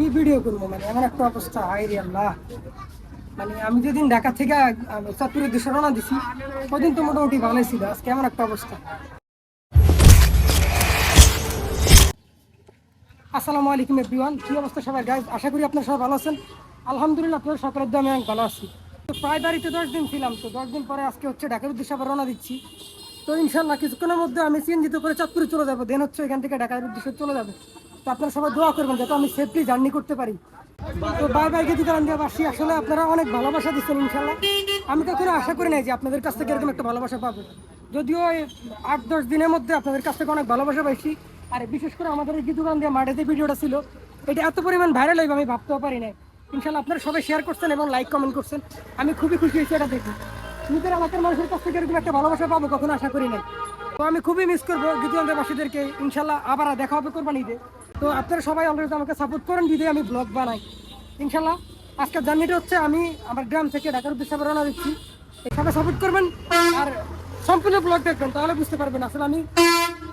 কি ভিডিও করব মানে এমন একটা অবস্থা হাই রে আল্লাহ। মানে আমি যেদিন ঢাকা থেকে চাঁদপুরের দেশে রওনা দিছি ওদিন তো মোটামুটি ভালোই ছিল, আজকে এমন একটা অবস্থা। আসসালামু আলাইকুম এভরিওয়ান কি অবস্থা সবাই গাইজ আশা করি আপনারা সবাই ভালো আছেন। আলহামদুলিল্লাহ আপনাদের সকলের দামে অনেক ভালো আছি। তো প্রায় বাড়িতে দশ দিন ছিলাম, তো দশ দিন পরে আজকে হচ্ছে ঢাকার উদ্দেশ্যে আবার রওনা দিচ্ছি। তো ইনশাল্লাহ কিছুক্ষণের মধ্যে আমি সিএনজিতে করে চাঁদপুরে চলে যাব দেন হচ্ছে এখান থেকে ঢাকার উদ্দেশ্যে চলে যাব। তো আপনারা সবাই দোয়া করবেন যাতে আমি সেফলি জার্নি করতে পারি। তো বাই বাই গেদি কারণ বাসী আসলে আপনারা অনেক ভালোবাসা দিচ্ছেন ইনশাল্লাহ। আমি কখনো আশা করি নাই যে আপনাদের কাছ থেকে এরকম একটা ভালোবাসা পাবো। যদিও আট, দশ দিনের মধ্যে আপনাদের কাছ থেকে অনেক ভালোবাসা পাইছি। আর বিশেষ করে আমাদের এই গীতুগান দিয়ে মাঠেতে ভিডিওটা ছিল, এটা এত পরিমাণ ভাইরাল হইবে আমি ভাবতেও পারি নাই। ইনশাল্লাহ আপনারা সবাই শেয়ার করছেন এবং লাইক কমেন্ট করছেন। আমি খুবই খুশি হয়েছি এটা দেখে। নিজের এলাকার মানুষের কাছ থেকে এরকম একটা ভালোবাসা পাবো কখনো আশা করি নাই। তো আমি খুবই মিস করব গীতুগানবাসীদেরকে ইনশাল্লাহ আবার দেখা হবে কোরবানিতে। তো আপনারা সবাই অলরেডি আমাকে সাপোর্ট করেন দিদি আমি ব্লগ বানাই। ইনশাল্লাহ আজকের জার্নিটা হচ্ছে আমি আমার গ্রাম থেকে ঢাকার উদ্দেশ্যে রওনা দিচ্ছি। সবাই সাপোর্ট করবেন আর সম্পূর্ণ ব্লগ দেখবেন, তাহলে বুঝতে পারবেন আসলে আমি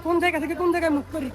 কোন জায়গা থেকে কোন জায়গায় মুখ করি।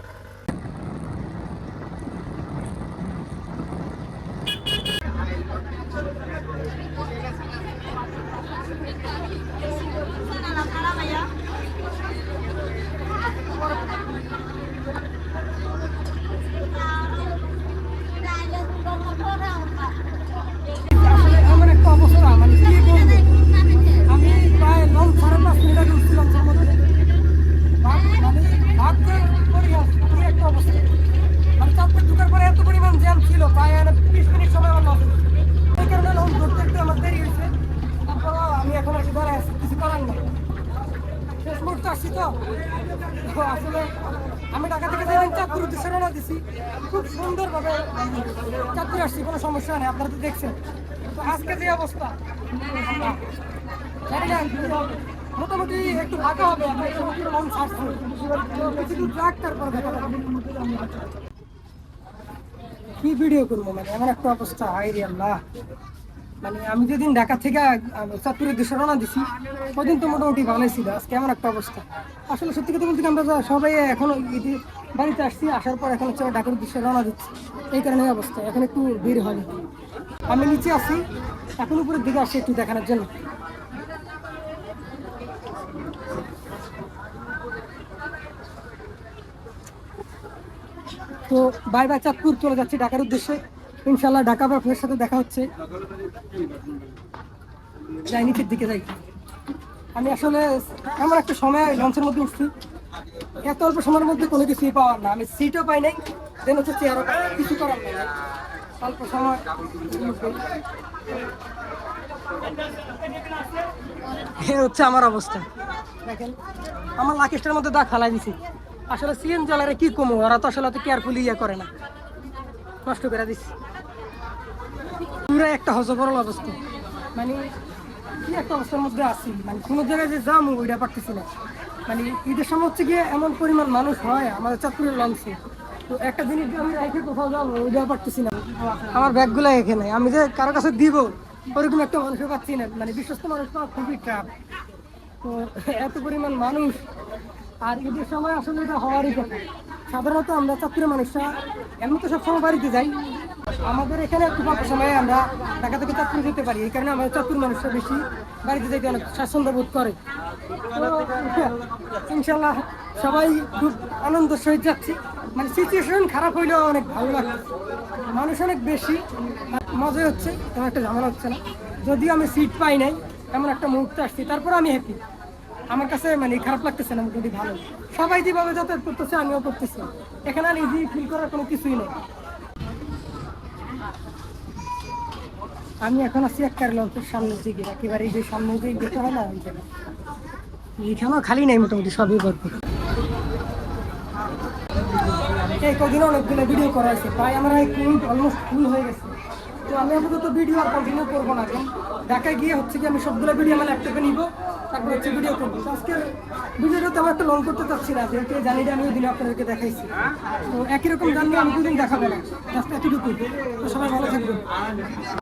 আসছি তো আসলে আমি ঢাকা থেকে যেদিন চাঁদপুর উদ্দেশ্যে রওনা দিছি। খুব সুন্দরভাবে চাঁদপুর আসছি, কোনো সমস্যা নেই, আপনারা তো দেখছেন। তো আজকে যে অবস্থা। মোটামুটি একটু ফাঁকা হবে লং ছাড়ছি। দূর ট্রাক তারপর কি ভিডিও করব মানে এমন একটা অবস্থা হাই রে আল্লাহ। মানে আমি যেদিন ঢাকা থেকে চাঁদপুরের দেশে রওনা দিছি, ওদিন তো মোটামুটি ভালোই ছিল। আজকে এমন একটা অবস্থা। আসলে সত্যি কথা বলতে আমরা সবাই এখনও ইতি- বাড়িতে আসছি, আসার পর এখন হচ্ছে ঢাকার দেশে রওনা দিচ্ছি। এই কারণে অবস্থা। এখন একটু ভিড় হয়নি আমি নিচে আসি এখন উপরের দিকে আসি একটু দেখানোর জন্য। তো বাই বাই চাঁদপুর, চলে যাচ্ছি ঢাকার উদ্দেশ্যে। ইনশাল্লাহ ঢাকা বা আপনার সাথে দেখা হচ্ছে। যাই, নিচের দিকে যাই। আমি আসলে এমন একটা সময় লঞ্চের মধ্যে উঠছি। এত অল্প সময়ের মধ্যে কোনো কিছুই পাওয়ার না। আমি সিটও পাই নাই দেন হচ্ছে চেয়ারও কিছু করার নেই। অল্প সময়। এ হচ্ছে আমার অবস্থা। দেখেন, আমার লাকেশটার মধ্যে দা খালাই দিছি। আসলে সিএন জ্বালারে কি কমো? ওরা তো আসলে অত কেয়ারফুলি ইয়ে করে না। নষ্ট করে দিছি। পুরো একটা হজবরল অবস্থা মানে কি একটা অবস্থার মধ্যে আছি? মানে কোনো জায়গায় যে যাম, ওইটা পারতেছি না। মানে ঈদের সময় হচ্ছে গিয়ে এমন পরিমাণ মানুষ হয়, আমাদের চাঁদপুরের লঞ্চে তো একটা জিনিস আমি রেখে কোথাও যাব ওইটা পারতেছি না। আমার ব্যাগগুলো এখানে। আমি যে কারও কাছে দিব, ওরকম একটা মানুষও পাচ্ছি না। মানে বিশ্বস্ত মানুষ পাওয়া খুবই ট্রাপ তো এত পরিমাণ মানুষ, আর ঈদের সময় আসলে এটা হওয়ারই কথা। সাধারণত আমরা চাকরির মানুষরা এমন তো সবসময় বাড়িতে যাই। আমাদের এখানে একটু ফাঁকা সময়ে আমরা ঢাকা থেকে চাকরি যেতে পারি। এই কারণে আমাদের চাকরির মানুষরা বেশি বাড়িতে যেতে অনেক স্বাচ্ছন্দ্য বোধ করে। ইনশাল্লাহ সবাই খুব আনন্দ সহিত যাচ্ছি। মানে সিচুয়েশন খারাপ হইলেও অনেক ভালো লাগছে। মানুষ অনেক বেশি মজা হচ্ছে, তেমন একটা ঝামেলা হচ্ছে না। যদিও আমি সিট পাই নাই, এমন একটা মুহূর্তে আসছি তারপর আমি হ্যাপি আমার কাছে মানে খারাপ লাগতেছে না, যদি ভালো। সবাই যেভাবে যাতায়াত করতেছে, আমিও করতেছি। এখানে আর ইজি ফিল করার কোনো কিছুই নেই। আমি এখন আছি একটা লঞ্চের সামনের দিকে, একেবারে যে সামনে যে যেতে হয় না ওই জায়গায় এখানেও খালি নাই মোটামুটি, সবই ভরপুর। এই কদিন অনেকগুলো ভিডিও করা হয়েছে, প্রায় আমার এক মিনিট অলমোস্ট ফুল হয়ে গেছে। তো আমি আপাতত ভিডিও আর কন্টিনিউ করব না এখন ঢাকায় গিয়ে হচ্ছে কি আমি সবগুলো ভিডিও আমার ল্যাপটপে নিব, তারপর হচ্ছে ভিডিও করব। তো আজকের ভিডিওটা তো আমার একটা লং করতে চাচ্ছি না, যেহেতু জানি আমি ওই দিন আপনাদেরকে দেখাইছি। তো একই রকম জানলে আমি দুদিন দেখাবো না জাস্ট এতটুকু তো সবাই ভালো থাকবেন।